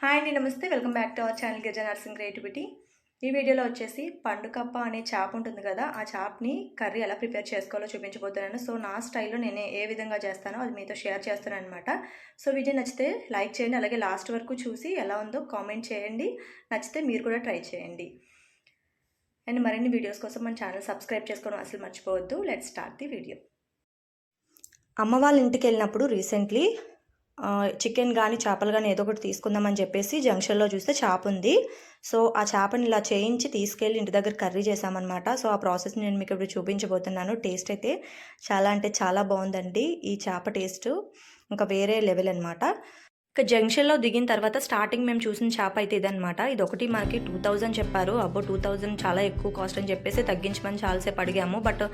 Hi అండి నమస్తే. Welcome back to our channel Gaja Narsing creativity. ఈ వీడియోలో వచ్చేసి పండుకప్ప అనే చాప్ ఉంటుంది కదా ఆ చాప్ని కర్రీ ఎలా ప్రిపేర్ చేసుకోవాలో చూపించబోతున్నాను. సో నా స్టైల్లో నేను ఏ విధంగా చేస్తానో అది మీతో షేర్ చేస్తాను అనమాట సో వీడియో నచ్చితే లైక్ చేయండి అలాగే లాస్ట్ వరకు చూసి ఎలా ఉందో కామెంట్ చేయండి. నచ్చితే మీరు కూడా ట్రై చేయండి. అండ్ మరిన్ని వీడియోస్ కోసం మన ఛానల్ సబ్స్క్రైబ్ చేసుకోవడం అసలు మర్చిపోవద్దు. Let start the video. అమ్మ వాళ్ళ ఇంటికి వెళ్ళినప్పుడు రీసెంట్లీ చికెన్ కానీ చేపలు కానీ ఏదో ఒకటి తీసుకుందామని చెప్పేసి జంక్షన్లో చూస్తే చేప ఉంది. సో ఆ చేపని ఇలా చేయించి తీసుకెళ్ళి ఇంటి దగ్గర కర్రీ చేసామన్నమాట సో ఆ ప్రాసెస్ నేను మీకు ఇప్పుడు చూపించబోతున్నాను. టేస్ట్ అయితే చాలా అంటే చాలా బాగుందండి ఈ చేప టేస్ట్. ఇంకా వేరే లెవెల్ అనమాట ఇక జంక్షన్లో దిగిన తర్వాత స్టార్టింగ్ మేము చూసిన చేప అయితే ఇదనమాట ఇది ఒకటి మనకి టూ థౌజండ్ చెప్పారు. అబ్బో టూ థౌజండ్ చాలా ఎక్కువ కాస్ట్ అని చెప్పేసి తగ్గించమని చాలాసేపు అడిగాము. బట్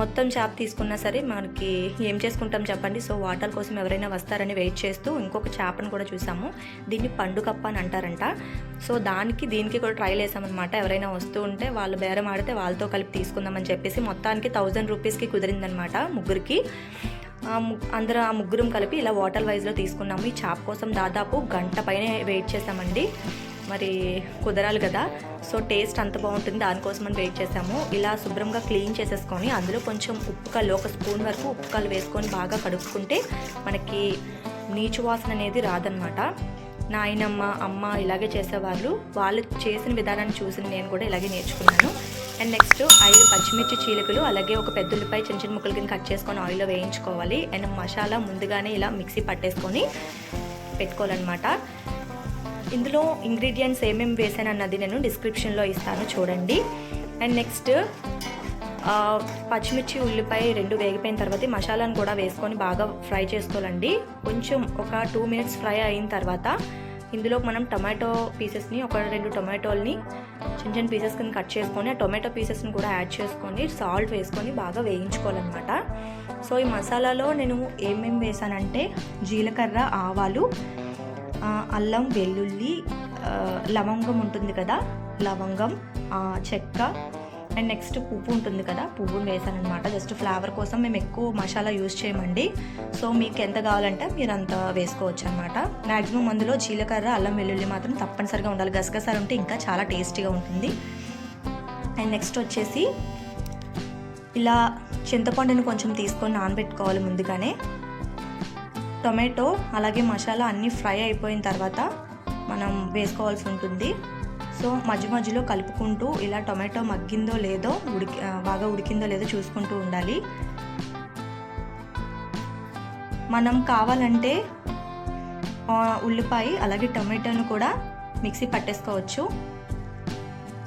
మొత్తం చేప తీసుకున్నా సరే మనకి ఏం చేసుకుంటాం చెప్పండి. సో వాటర్ కోసం ఎవరైనా వస్తారని వెయిట్ చేస్తూ ఇంకొక చేపను కూడా చూసాము. దీన్ని పండుకప్ప అని అంటారంట. సో దానికి దీనికి కూడా ట్రైల్ వేసామన్నమాట ఎవరైనా వస్తూ ఉంటే వాళ్ళు బేరం ఆడితే వాళ్ళతో కలిపి తీసుకుందామని చెప్పేసి మొత్తానికి థౌజండ్ రూపీస్కి కుదిరిందనమాట ముగ్గురికి. అందరూ ఆ ముగ్గురం కలిపి ఇలా వాటర్ వైజ్లో తీసుకున్నాము. ఈ చాప్ కోసం దాదాపు గంట పైన వెయిట్ చేసామండి. మరి కుదరాలి కదా. సో టేస్ట్ అంత బాగుంటుంది. దానికోసం అని వెయిట్ చేసాము. ఇలా శుభ్రంగా క్లీన్ చేసేసుకొని అందులో కొంచెం ఉప్పు కళ్ళు ఒక స్పూన్ వరకు ఉప్పు కళ్ళు వేసుకొని బాగా కడుక్కుంటే మనకి నీచు వాసన అనేది రాదనమాట నాయనమ్మ అమ్మ ఇలాగే చేసేవాళ్ళు. వాళ్ళు చేసిన విధానాన్ని చూసి నేను కూడా ఇలాగే నేర్చుకున్నాను. అండ్ నెక్స్ట్ ఐదు పచ్చిమిర్చి చీలికలు అలాగే ఒక పెద్ద ఉల్లిపాయ చిన్న చిన్న ముక్కలు కింద కట్ చేసుకొని ఆయిల్లో వేయించుకోవాలి. అండ్ మసాలా ముందుగానే ఇలా మిక్సీ పట్టేసుకొని పెట్టుకోవాలన్నమాట. ఇందులో ఇంగ్రీడియంట్స్ ఏమేమి వేసానన్నది నేను డిస్క్రిప్షన్లో ఇస్తాను చూడండి. అండ్ నెక్స్ట్ పచ్చిమిర్చి ఉల్లిపాయ రెండు వేగిపోయిన తర్వాత మసాలాను కూడా వేసుకొని బాగా ఫ్రై చేసుకోవాలండి. కొంచెం ఒక టూ మినిట్స్ ఫ్రై అయిన తర్వాత ఇందులో మనం టొమాటో పీసెస్ని ఒక రెండు టొమాటోల్ని చిన్న చిన్న పీసెస్ కింద కట్ చేసుకొని ఆ టొమాటో పీసెస్ని కూడా యాడ్ చేసుకొని సాల్ట్ వేసుకొని బాగా వేయించుకోవాలన్నమాట. సో ఈ మసాలాలో నేను ఏమేమి వేసానంటే జీలకర్ర ఆవాలు అల్లం వెల్లుల్లి లవంగం ఉంటుంది కదా లవంగం చెక్క అండ్ నెక్స్ట్ పువ్వు ఉంటుంది కదా పువ్వును వేసానమాట జస్ట్ ఫ్లేవర్ కోసం మేము ఎక్కువ మసాలా యూజ్ చేయమండి. సో మీకు ఎంత కావాలంటే మీరు అంత వేసుకోవచ్చు అనమాట మ్యాక్సిమం అందులో జీలకర్ర అల్లం వెల్లుల్లి మాత్రం తప్పనిసరిగా ఉండాలి. గసగసాలు ఉంటే ఇంకా చాలా టేస్టీగా ఉంటుంది. అండ్ నెక్స్ట్ వచ్చేసి ఇలా చింతపండుని కొంచెం తీసుకొని నానబెట్టుకోవాలి ముందుగానే. టొమాటో అలాగే మసాలా అన్నీ ఫ్రై అయిపోయిన తర్వాత మనం వేసుకోవాల్సి ఉంటుంది. సో మధ్య మధ్యలో కలుపుకుంటూ ఇలా టొమాటో మగ్గిందో లేదో ఉడికి బాగా ఉడికిందో లేదో చూసుకుంటూ ఉండాలి. మనం కావాలంటే ఉల్లిపాయ అలాగే టొమాటోను కూడా మిక్సీ పట్టేసుకోవచ్చు.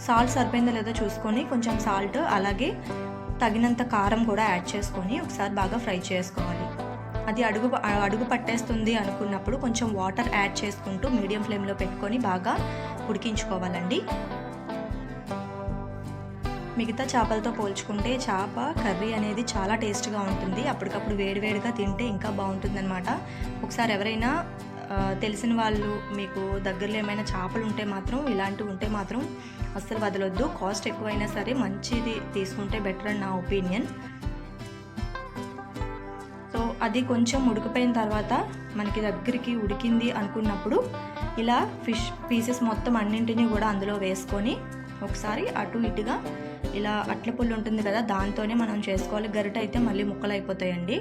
సాల్ట్ సరిపోయిందో లేదో చూసుకొని కొంచెం సాల్ట్ అలాగే తగినంత కారం కూడా యాడ్ చేసుకొని ఒకసారి బాగా ఫ్రై చేసుకోవాలి. అది అడుగు అడుగు పట్టేస్తుంది అనుకున్నప్పుడు కొంచెం వాటర్ యాడ్ చేసుకుంటూ మీడియం ఫ్లేమ్లో పెట్టుకొని బాగా ఉడికించుకోవాలండి. మిగతా చేపలతో పోల్చుకుంటే చేప కర్రీ అనేది చాలా టేస్ట్గా ఉంటుంది. అప్పటికప్పుడు వేడివేడిగా తింటే ఇంకా బాగుంటుందన్నమాట. ఒకసారి ఎవరైనా తెలిసిన వాళ్ళు మీకు దగ్గరలో ఏమైనా చేపలు ఉంటే మాత్రం ఇలాంటివి ఉంటే మాత్రం అస్సలు వదలొద్దు. కాస్ట్ ఎక్కువైనా సరే మంచిది తీసుకుంటే బెటర్ అని నా ఒపీనియన్. అది కొంచెం ఉడికిపోయిన తర్వాత మనకి దగ్గరికి ఉడికింది అనుకున్నప్పుడు ఇలా ఫిష్ పీసెస్ మొత్తం అన్నింటినీ కూడా అందులో వేసుకొని ఒకసారి అటు ఇటుగా ఇలా అట్ల పుల్లు ఉంటుంది కదా దాంతోనే మనం చేసుకోవాలి. గరిట అయితే మళ్ళీ ముక్కలు అయిపోతాయండి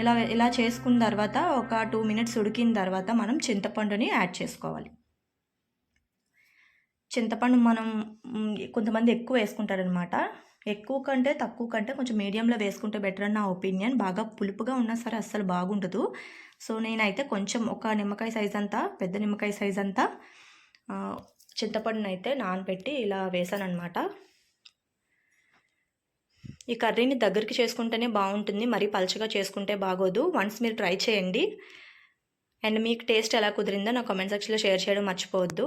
ఇలా ఇలా చేసుకున్న తర్వాత ఒక టూ మినిట్స్ ఉడికిన తర్వాత మనం చింతపండుని యాడ్ చేసుకోవాలి. చింతపండు మనం కొంతమంది ఎక్కువ వేసుకుంటారనమాట ఎక్కువ కంటే తక్కువ కంటే కొంచెం మీడియంలో వేసుకుంటే బెటర్ అని నా ఒపీనియన్. బాగా పులుపుగా ఉన్నా సరే అస్సలు బాగుండదు. సో నేనైతే కొంచెం ఒక నిమ్మకాయ సైజ్ అంతా పెద్ద నిమ్మకాయ సైజ్ అంతా చింతపండును అయితే నానబెట్టి ఇలా వేసాను అనమాట ఈ కర్రీని దగ్గరికి చేసుకుంటేనే బాగుంటుంది. మరీ పలుచగా చేసుకుంటే బాగోదు. వన్స్ మీరు ట్రై చేయండి. అండ్ మీకు టేస్ట్ ఎలా కుదిరిందో నా కామెంట్ సెక్షన్లో షేర్ చేయడం మర్చిపోవద్దు.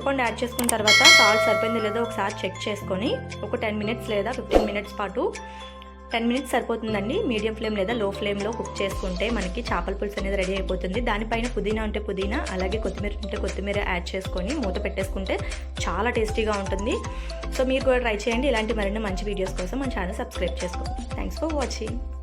చింతపండు యాడ్ చేసుకున్న తర్వాత సాల్ట్ సరిపోయింది లేదో ఒకసారి చెక్ చేసుకొని ఒక టెన్ మినిట్స్ లేదా ఫిఫ్టీన్ మినిట్స్ పాటు టెన్ మినిట్స్ సరిపోతుందండి. మీడియం ఫ్లేమ్ లేదా లో ఫ్లేమ్లో కుక్ చేసుకుంటే మనకి చేపల పులుసు అనేది రెడీ అయిపోతుంది. దానిపైన పుదీనా ఉంటే పుదీనా అలాగే కొత్తిమీర ఉంటే కొత్తిమీర యాడ్ చేసుకొని మూత పెట్టేసుకుంటే చాలా టేస్టీగా ఉంటుంది. సో మీరు కూడా ట్రై చేయండి. ఇలాంటి మరిన్ని మంచి వీడియోస్ కోసం మన ఛానల్ సబ్స్క్రైబ్ చేసుకోండి. Thanks for watching